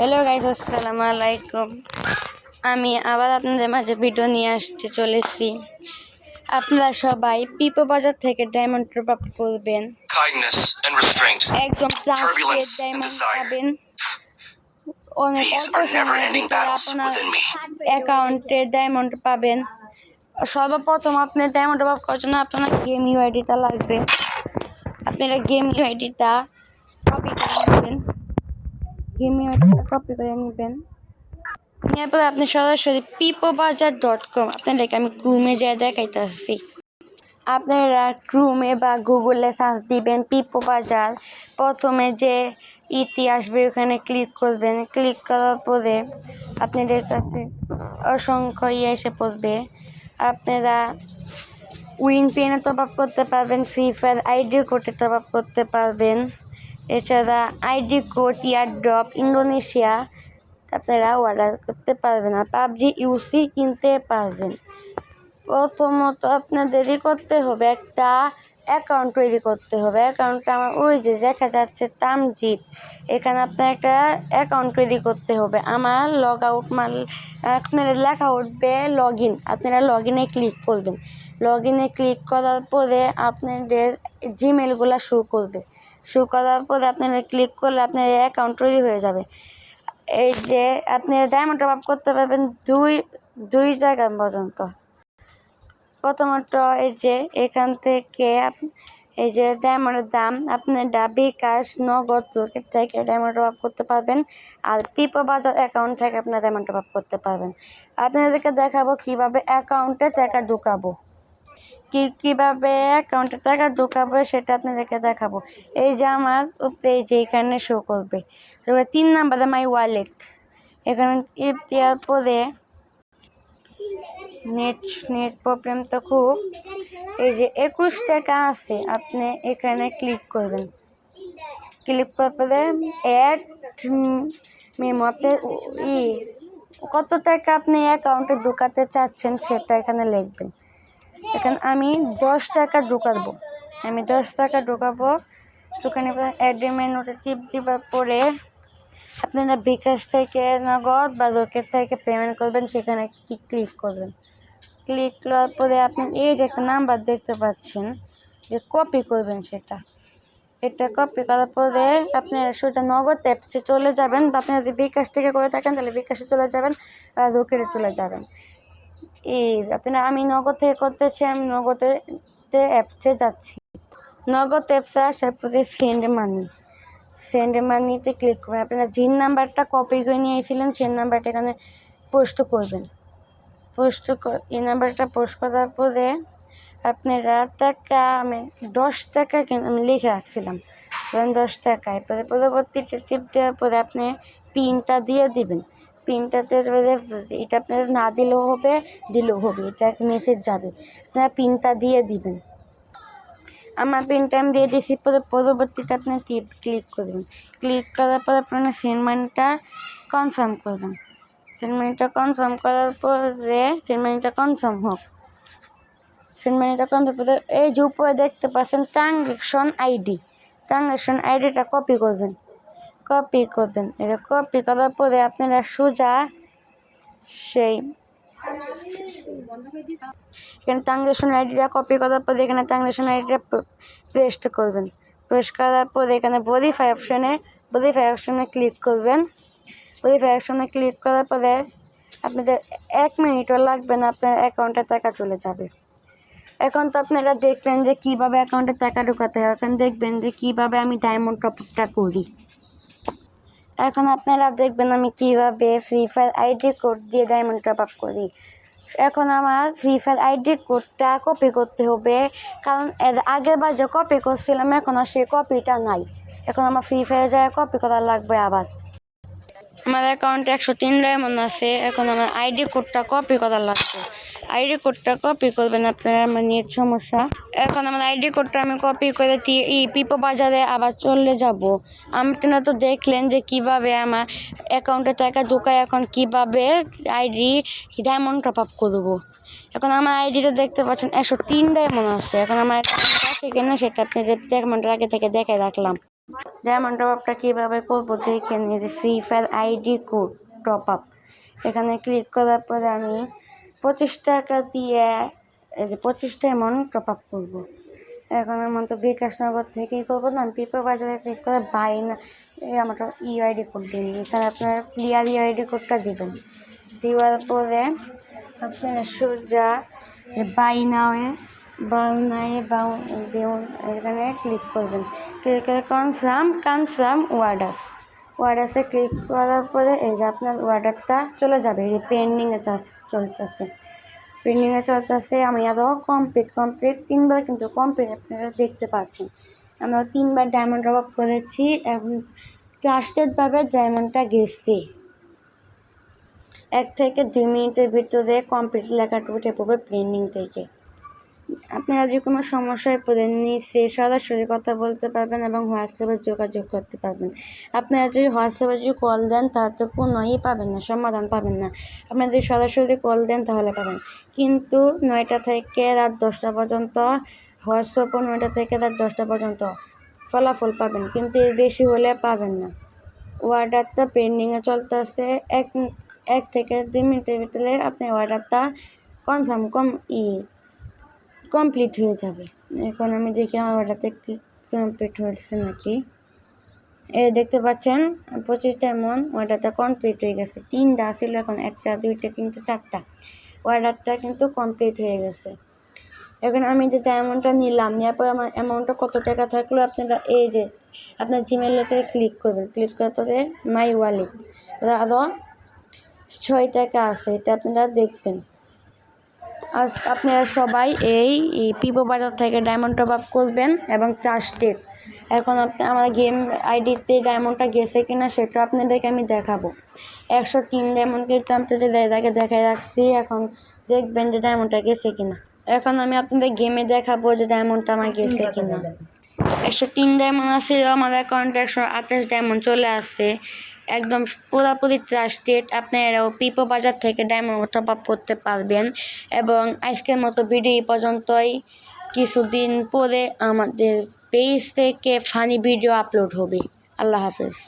Hello guys আসসালামু আলাইকুম। আমি আবার আপনাদের মাঝে ভিডিও নিয়ে আসতে চলেছি। আপনারা সবাই পিপো বাজার থেকে ডায়মন্ড টপ আপ করবেন. একদম প্লাস্টিকের ডায়মন্ড পাবেন। অনেক অল্প সময়ের ভিতরে আপনার অ্যাকাউন্টে ডায়মন্ড পাবেন। সর্বপ্রথম আপনি ডায়মন্ড টপ আপ করার জন্য আপনার গেম ইউআইডিটা লাগবে। আপনারা গেম ইউআইডিটা কপি করে নেবেন। গেম ইউআইডিটা কপি করে নেবেন। নেওয়ার পরে আপনি সরাসরি পিপো বাজার ডট কম আপনাদেরকে আমি ক্রুমে যেয়ে দেখাইতেছি। আপনারা ক্রুমে বা গুগলে সার্চ দিবেন পিপো বাজার প্রথমে যে ইতি আসবে ওখানে ক্লিক করবেন। ক্লিক করার পরে আপনাদের কাছে অসংখ্য ইয়ে এসে পড়বে। আপনারা উইন পেনে টপ করতে পারবেন ফ্রি ফায়ার আইডি কোডে টপ করতে পারবেন। এছাড়া আইডি কোড, ইয়ার ড্রপ, ইন্দোনেশিয়া, আপনারা অর্ডার করতে পারবেন আর পাবজি ইউসি কিনতে পারবেন। প্রথমত আপনাদেরই করতে হবে একটা অ্যাকাউন্ট তৈরি করতে হবে। অ্যাকাউন্টটা আমার ওই যে দেখা যাচ্ছে তামজিৎ। এখানে আপনার একটা অ্যাকাউন্ট তৈরি করতে হবে। আমার লগ আউট মাল, আপনার লেখা উঠবে লগ ইন আপনারা লগ ইনে ক্লিক করবেন। লগ ইনে ক্লিক করার পরে আপনাদের জিমেলগুলো শো করবে। শো করার পরে আপনারা ক্লিক করলে আপনার অ্যাকাউন্ট তৈরি হয়ে যাবে। এই যে আপনি ডায়মন্ড টপ আপ করতে পারবেন দুই দুই জায়গা পর্যন্ত। প্রথমত এই যে এখান থেকে এই যে ডায়মন্ডের দাম আপনার ডা বিকাশ নগদ থেকে ডায়মন্ড আপ করতে পারবেন। আর পিপো বাজার অ্যাকাউন্ট থেকে আপনার ডায়মন্ড আপ করতে পারবেন। আপনাদেরকে দেখাবো কীভাবে অ্যাকাউন্টে টাকা ঢুকাবো। কি, কীভাবে অ্যাকাউন্টে টাকা ঢুকাবো সেটা আপনাদেরকে দেখাবো। এই যে আমার এই যে এখানে শো করবে। তিন নাম্বারে মাই ওয়ালেট এখানে পরে নেট নেট প্রবলেম তো খুব। এই যে একুশ টাকা আছে, আপনি এখানে ক্লিক করবেন। ক্লিক করার পরে অ্যাড মেমো আপনি ই, কত টাকা আপনি অ্যাকাউন্টে ঢুকাতে চাচ্ছেন সেটা এখানে লিখবেন। এখন আমি দশ টাকা ঢুকাবো। আমি দশ টাকা ঢুকাবো। দোকানে অ্যাড্রিমেন্ট ওটা টিপ দিবার পরে আপনারা বিকাশ থেকে নগদ বা লোকের থেকে পেমেন্ট করবেন, সেখানে কি ক্লিক করবেন? ক্লিক করার পরে আপনি এই যে একটা নাম্বার দেখতে পাচ্ছেন, যে কপি করবেন সেটা। এটা কপি করার পরে আপনারা সোজা নগদ অ্যাপসে চলে যাবেন বা আপনি যদি বিকাশ থেকে করে থাকেন, তাহলে বিকাশে চলে যাবেন বা লোকেরে চলে যাবেন। এই আপনার, আমি নগদ থেকে করতেছি, আমি নগদে অ্যাপসে যাচ্ছি। নগদ অ্যাপসে আসার পরে সেন্ড মানি সেন্ড মানিতে ক্লিক করবেন। আপনারা যে নাম্বারটা কপি করে নিয়েছিলেন, সেই নাম্বারটা এখানে পোস্ট করবেন। পোস্ট এই নাম্বারটা পোস্ট করার পরে আপনারা টাকা, আমি দশ টাকা কিন্তু আমি লিখে রাখছিলাম। ধরেন দশ টাকা। এরপরে পরবর্তীতে টিপ দেওয়ার পরে আপনি পিনটা দিয়ে দিবেন। পিনটাতে এটা আপনার না দিলেও হবে দিলেও হবে। এটা মেসেজ যাবে। আপনারা পিনটা দিয়ে দিবেন। আমার পিনটা আমি দিয়ে দিয়েছি পরে পরবর্তীতে আপনি টিপ ক্লিক করবেন ক্লিক করার পর আপনার সেন্ড মানিটা কনফার্ম করবেন সেন্ড মানিটা কনফার্ম করার পরে সেন্ড মানিটা কনফার্ম হোক। সেন্ড মানিটা কনফার্ম করে এই যে উপরে দেখতে পাচ্ছেন ট্রানজ্যাকশন আইডি ট্রানজ্যাকশন আইডিটা কপি করবেন। কপি করবেন। এটা কপি করার পরে আপনারা সোজা সেই এখানে ট্রানজ্যাকশন আইডিটা কপি করার পরে এখানে ট্রানজ্যাকশন আইডিটা পেস্ট করবেন। পেস্ট করার পরে এখানে ভেরিফাই অপশানে ভেরিফাই অপশানে ক্লিক করবেন। ভেরিফাই অপশানে ক্লিক করার পরে আপনাদের এক মিনিটও লাগবে না, আপনার অ্যাকাউন্টে টাকা চলে যাবে। এখন তো আপনারা দেখলেন যে কীভাবে অ্যাকাউন্টে টাকা ঢোকাতে হয়। এখন দেখবেন যে কীভাবে আমি ডায়মন্ড টপটা করি। এখন আপনারা দেখবেন আমি কীভাবে ফ্রি ফায়ার আইডি কোড দিয়ে ডায়মন্ড টপ আপ করি। এখন আমার ফ্রি ফায়ার আইডি কোডটা কপি করতে হবে, কারণ এর আগের বার যে কপি করছিলাম, এখন আর সেই কপিটা নাই। এখন আমার ফ্রি ফায়ার যায় কপি করা লাগবে আবার। আমার অ্যাকাউন্টে একশো তিন ডায়মন্ড আছে, এখন আমার আইডি কোডটা কপি করা লাগবে। আইডি কোডটা কপি করবেন আপনারা, আমার নেট সমস্যা। এখন আমার আইডি কোডটা আমি কপি করে এই পিপো বাজারে আবার চলে যাব। আপনারা তো দেখলেন যে কীভাবে আমার অ্যাকাউন্টে টাকা ঢোকায়, এখন কীভাবে আইডি ডায়মন্ড টপ আপ করব। এখন আমার আইডিটা দেখতে পাচ্ছেন, একশো তিন ডায়মন্ড আছে। এখন আমার অ্যাকাউন্টটা আছে কিনা, সেটা আপনাদের এক মিনিটের আগে থেকে দেখে রাখলাম। ডায়মন্ড টপ আপটা কীভাবে করব দেখে নিয়ে free fire ID code top up এখানে ক্লিক করার পরে আমি পঁচিশ টাকা দিয়ে পঁচিশটা এমন টপ আপ করব। এখন আমার তো বিকাশনগর থেকেই করব না পিপো বাজারে ক্লিক করে বাই না আমার ইউআইডি কোড দিন এখানে আপনার প্লেয়ার ইউআইডি কোডটা দিবেন। দেওয়ার পরে আপনার সোজা বাই নাওয়ে বাউ নাই, বাউ দেউন এখানে ক্লিক করবেন। ক্লিক করে কনফার্ম কনফার্ম ওয়ার্ডাস ওয়ার্ডাসে ক্লিক করার পরে এই যে আপনার ওয়ার্ডারটা চলে যাবে। এই পেন্ডিংয়ে চলতেছে। পেন্ডিংয়ে চলতেছে, আমি আরও কমপ্লিট কমপ্লিট তিনবার কিন্তু কমপ্লিট আপনারা দেখতে পাচ্ছেন। আমরা তিনবার ডায়মন্ড আপ করেছি এবং ট্রাস্টেডভাবে ডায়মন্ডটা গেছে। এক থেকে দুই মিনিটের ভিতরে কমপ্লিট লেখাটা উঠে পড়বে পেন্ডিং থেকে। আপনারা যে কোনো সমস্যায় পড়েন, নিচে সরাসরি কথা বলতে পারবেন এবং হোয়াটসঅ্যাপে যোগাযোগ করতে পারবেন। আপনারা যদি হোয়াটসঅ্যাপে যদি কল দেন, তাহলে তো কোনোই পাবেন না, সমাধান পাবেন না। আপনারা যদি সরাসরি কল দেন, তাহলে পাবেন। কিন্তু নয়টা থেকে রাত দশটা পর্যন্ত হোয়াটসঅ্যাপও নয়টা থেকে রাত দশটা পর্যন্ত ফলাফল পাবেন, কিন্তু এর বেশি হলে পাবেন না। অর্ডারটা পেন্ডিংয়ে চলতেছে। এক এক থেকে দুই মিনিটের ভিতরে আপনি অর্ডারটা কনফার্ম কম ই কমপ্লিট হয়ে যাবে। এখন আমি দেখি আমার অর্ডারটা কমপ্লিট হয়েছে নাকি। এ, দেখতে পাচ্ছেন, পঁচিশটা এমন অর্ডারটা কমপ্লিট হয়ে গেছে। তিনটা ছিল এখন, একটা, দুইটা, তিনটা, চারটা। অর্ডারটা কিন্তু কমপ্লিট হয়ে গেছে। এখন আমি যে অ্যামাউন্টটা নিলাম নেওয়ার পর আমার অ্যামাউন্টটা কত টাকা থাকল আপনারা এই যে আপনার জিমেল লেখে ক্লিক করবেন। ক্লিক করার পরে মাই ওয়ালেট আরও ছয় টাকা আছে, এটা আপনারা দেখবেন। আজ আপনারা সবাই এই পিপো বাজার থেকে ডায়মন্ড টপ আপ করবেন এবং চার্জটেড এখন আপনি আমার গেম আইডিতে ডায়মন্ডটা গেছে কিনা সেটা আপনাদেরকে আমি দেখাবো। একশো তিন ডায়মন্ড কিন্তু আপনাদের দাদাকে দেখাই রাখছি, এখন দেখবেন যে ডায়মন্ডটা গেছে কিনা। এখন আমি আপনাদের গেমে দেখাবো যে ডায়মন্ডটা আমার গেছে কিনা। একশো তিন ডায়মন্ড আছে আমার অ্যাকাউন্টে একশো আঠাশ ডায়মন্ড চলে আসছে। একদম পুরোপুরি ট্রাস্টেড এরাও পিপো বাজার থেকে ডায়মন্ড টপ আপ করতে পারবেন এবং আজকের মতো ভিডিও এই পর্যন্তই। কিছুদিন পরে আমাদের পেজ থেকে ফানি ভিডিও আপলোড হবে। আল্লাহ হাফেজ।